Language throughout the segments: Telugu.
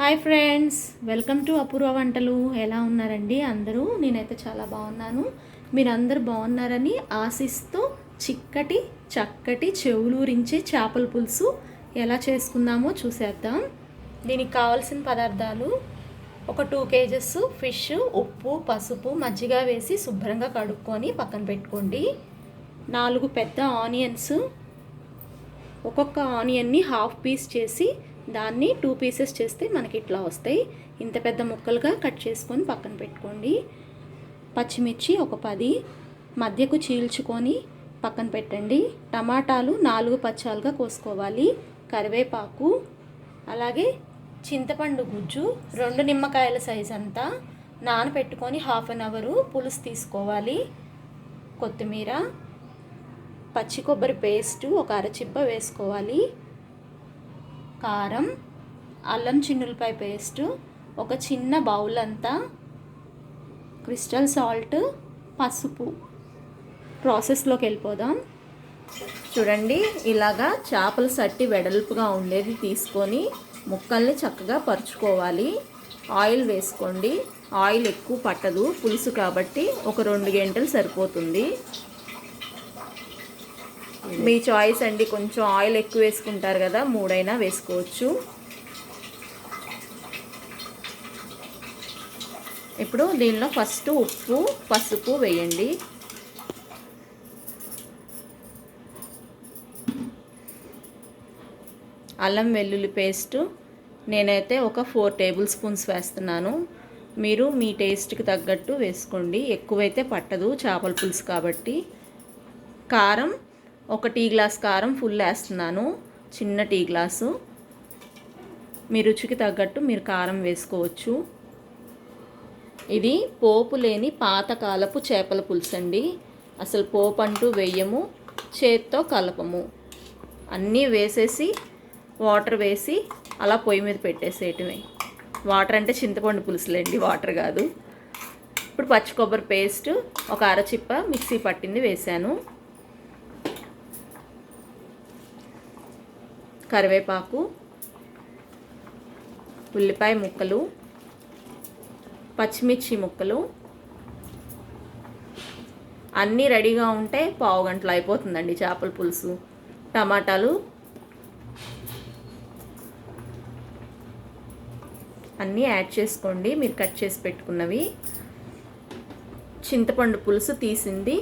Hi friends welcome to Apoorva వంటలు. ఎలా ఉన్నారండి అందరూ? నేనైతే చాలా బాగున్నాను. మీరందరూ బాగున్నారని ఆశిస్తూ చిక్కటి చక్కటి చెవులూరించే చేపల పులుసు ఎలా చేసుకుందామో చూసేద్దాం. దీనికి కావాల్సిన పదార్థాలు ఒక టూ కేజెస్ ఫిష్ ఉప్పు పసుపు మజ్జిగ వేసి శుభ్రంగా కడుక్కొని పక్కన పెట్టుకోండి. నాలుగు పెద్ద ఆనియన్స్ ఒక్కొక్క ఆనియన్ని హాఫ్ పీస్ చేసి దాన్ని టూ పీసెస్ చేస్తే మనకి ఇట్లా వస్తాయి. ఇంత పెద్ద ముక్కలుగా కట్ చేసుకొని పక్కన పెట్టుకోండి. పచ్చిమిర్చి ఒక పది. మధ్యకు చీల్చుకొని పక్కన పెట్టండి. టమాటాలు నాలుగు పచ్చాలుగా కోసుకోవాలి. కరివేపాకు అలాగే చింతపండు గుజ్జు రెండు నిమ్మకాయల సైజ్ అంతా నానబెట్టుకొని హాఫ్ అన్ అవరు పులుసు తీసుకోవాలి. కొత్తిమీర పచ్చి కొబ్బరి పేస్టు ఒక అరచిప్ప వేసుకోవాలి. కారం అల్లం చిన్నులపై పేస్ట్ ఒక చిన్న బౌల్ అంతా క్రిస్టల్ సాల్ట్ పసుపు. ప్రాసెస్లోకి వెళ్ళిపోదాం. చూడండి ఇలాగా చేపల సట్టి వెడల్పుగా ఉండేది తీసుకొని ముక్కల్ని చక్కగా పరుచుకోవాలి. ఆయిల్ వేసుకోండి. ఆయిల్ ఎక్కువ పట్టదు పులుసు కాబట్టి ఒక రెండు గంటలు సరిపోతుంది. మీ చాయిస్ అండి. కొంచెం ఆయిల్ ఎక్కువ వేసుకుంటారు కదా మూడైనా వేసుకోవచ్చు. ఇప్పుడు దీనిలో ఫస్ట్ ఉప్పు పసుపు వేయండి. అల్లం వెల్లుల్లి పేస్ట్ నేనైతే ఒక ఫోర్ టేబుల్ స్పూన్స్ వేస్తున్నాను. మీరు మీ టేస్ట్కి తగ్గట్టు వేసుకోండి. ఎక్కువైతే పట్టదు చేపల పులుసు కాబట్టి. కారం ఒక టీ గ్లాస్ కారం ఫుల్ వేస్తున్నాను. చిన్న టీ గ్లాసు. మీ రుచికి తగ్గట్టు మీరు కారం వేసుకోవచ్చు. ఇది పోపు లేని పాతకాలపు చేపల పులుసు అండి. అసలు పోపు అంటూ వేయము చేత్తో కలపము. అన్నీ వేసేసి వాటర్ వేసి అలా పొయ్యి మీద పెట్టేసేయటమే. వాటర్ అంటే చింతపండు పులుసులేండి వాటర్ కాదు. ఇప్పుడు పచ్చి కొబ్బరి పేస్ట్ ఒక అరచిప్ప మిక్సీ పట్టింది వేసాను కరివేపాకు ఉల్లిపాయ ముక్కలు పచ్చిమిర్చి ముక్కలు. అన్నీ రెడీగా ఉంటే పావు గంటలు అయిపోతుందండి చేపల పులుసు. టమాటాలు. అన్నీ యాడ్ చేసుకోండి మీరు కట్ చేసి పెట్టుకున్నవి. చింతపండు పులుసు తీసింది.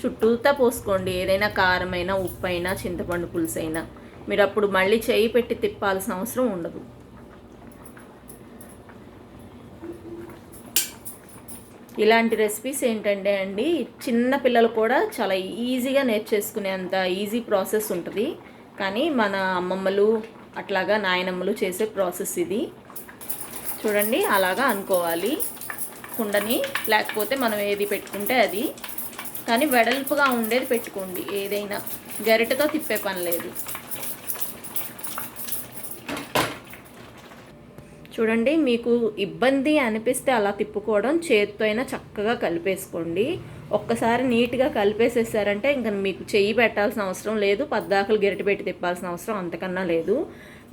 చుట్టూతా పోసుకోండి ఏదైనా కారమైనా ఉప్పు అయినా చింతపండు పులుసు అయినా మీరు అప్పుడు మళ్ళీ చేయి పెట్టి తిప్పాల్సిన అవసరం ఉండదు. ఇలాంటి రెసిపీస్ ఏంటంటే అండి చిన్న పిల్లలు కూడా చాలా ఈజీగా నేర్చేసుకునేంత ఈజీ ప్రాసెస్ ఉంటుంది. కానీ మన అమ్మమ్మలు అట్లాగా నాయనమ్మలు చేసే ప్రాసెస్ ఇది. చూడండి అలాగా అనుకోవాలి. కుండని లేకపోతే మనం ఏది పెట్టుకుంటే అది. కానీ వెడల్పుగా ఉండేది పెట్టుకోండి ఏదైనా. గరిటతో తిప్పే పని లేదు. చూడండి మీకు ఇబ్బంది అనిపిస్తే అలా తిప్పుకోవడం చేతితో అయినా చక్కగా కలిపేసుకోండి. ఒక్కసారి నీట్గా కలిపేసేసారంటే ఇంకా మీకు చెయ్యి పెట్టాల్సిన అవసరం లేదు పద్దాకులు గరిటె పెట్టి తిప్పాల్సిన అవసరం అంతకన్నా లేదు.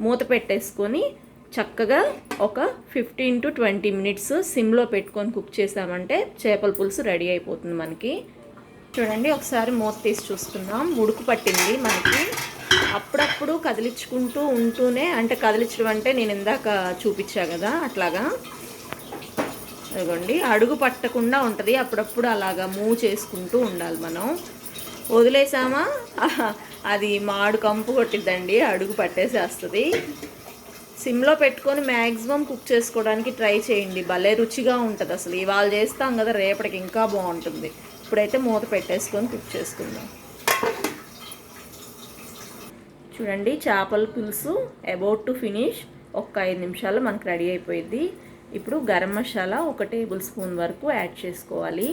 మూత పెట్టేసుకొని చక్కగా ఒక ఫిఫ్టీన్ టు ట్వంటీ మినిట్స్ సిమ్లో పెట్టుకొని కుక్ చేసామంటే చేపల పులుసు రెడీ అయిపోతుంది మనకి. చూడండి ఒకసారి మూత తీసి చూస్తున్నాం. ఉడుకు పట్టింది మనకి. అప్పుడప్పుడు కదిలించుకుంటూ ఉంటూనే అంటే కదిలించడం అంటే నేను ఇందాక చూపించా కదా అట్లాగా. అదిగోండి అడుగు పట్టకుండా ఉంటుంది అప్పుడప్పుడు అలాగా మూవ్ చేసుకుంటూ ఉండాలి మనం. వదిలేసామా? అది మాడు కంపు కొట్టిద్దండి అడుగు పట్టేసేస్తుంది. సిమ్లో పెట్టుకొని మ్యాక్సిమం కుక్ చేసుకోవడానికి ట్రై చేయండి భలే రుచిగా ఉంటుంది అసలు. ఇవాళ చేస్తాం కదా రేపటికి ఇంకా బాగుంటుంది. ఇప్పుడైతే మూత పెట్టేసుకొని కుక్ చేసుకుందాం. చూడండి చేపల పులుసు అబౌట్ టు ఫినిష్ ఒక ఐదు నిమిషాలు మనకు రెడీ అయిపోయింది ఇప్పుడు గరం మసాలా ఒక టేబుల్ స్పూన్ వరకు యాడ్ చేసుకోవాలి.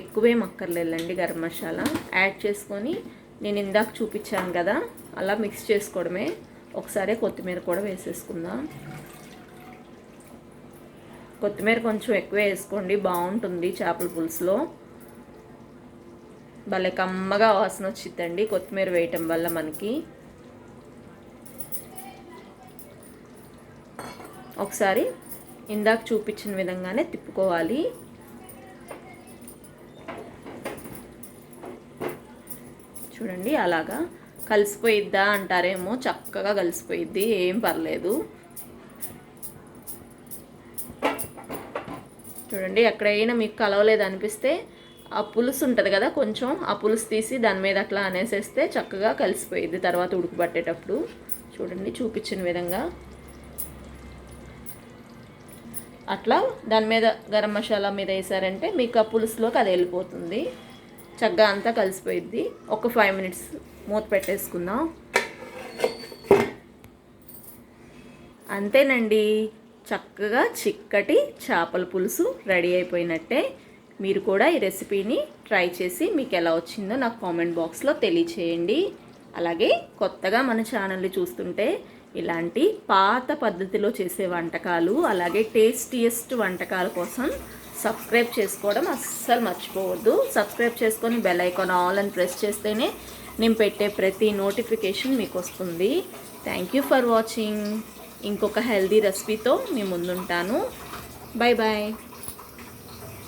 ఎక్కువే మక్కర్లేదండి గరం మసాలా. యాడ్ చేసుకొని నేను ఇందాక చూపించాను కదా అలా మిక్స్ చేసుకోవడమే. ఒకసారి కొత్తిమీర కూడా వేసేసుకుందాం. కొత్తిమీర కొంచెం ఎక్కువ వేసుకోండి బాగుంటుంది చేపల పులుసులో. భలే కమ్మగా వాసన వచ్చిద్దండి కొత్తిమీర వేయటం వల్ల మనకి. ఒకసారి ఇందాక చూపించిన విధంగానే తిప్పుకోవాలి. చూడండి అలాగా కలిసిపోయిద్దా అంటారేమో చక్కగా కలిసిపోయిద్ది ఏం పర్లేదు. చూడండి ఎక్కడైనా మీకు కలవలేదు అనిపిస్తే ఆ పులుసు ఉంటుంది కదా కొంచెం ఆ పులుసు తీసి దాని మీద అట్లా అనేసేస్తే చక్కగా కలిసిపోయిద్ది తర్వాత ఉడకబట్టేటప్పుడు. చూడండి చూపించిన విధంగా. అట్లా దాని మీద గరం మసాలా మీద వేసారంటే మీకు ఆ పులుసులోకి అది వెళ్ళిపోతుంది. చక్కగా అంతా కలిసిపోయిద్ది. ఒక ఫైవ్ మినిట్స్ మూత పెట్టేసుకుందాం. అంతేనండి. చక్కగా చిక్కటి చేపల పులుసు రెడీ అయిపోయినట్టే. మీరు కూడా ఈ రెసిపీని ట్రై చేసి మీకు ఎలా వచ్చిందో నాకు కామెంట్ బాక్స్లో తెలియచేయండి. అలాగే కొత్తగా మన ఛానల్ని చూస్తుంటే ఇలాంటి పాత పద్ధతిలో చేసే వంటకాలు అలాగే టేస్టియస్ట్ వంటకాల కోసం సబ్స్క్రైబ్ చేసుకోవడం అస్సలు మర్చిపోవద్దు. సబ్స్క్రైబ్ చేసుకొని బెల్ ఐకాన్ ఆల్ అని ప్రెస్ చేస్తేనే నేను పెట్టే ప్రతి నోటిఫికేషన్ మీకు వస్తుంది. థ్యాంక్ యూ ఫర్ వాచింగ్ ఇంకొక హెల్దీ రెసిపీతో మీ ముందుంటాను. Bye bye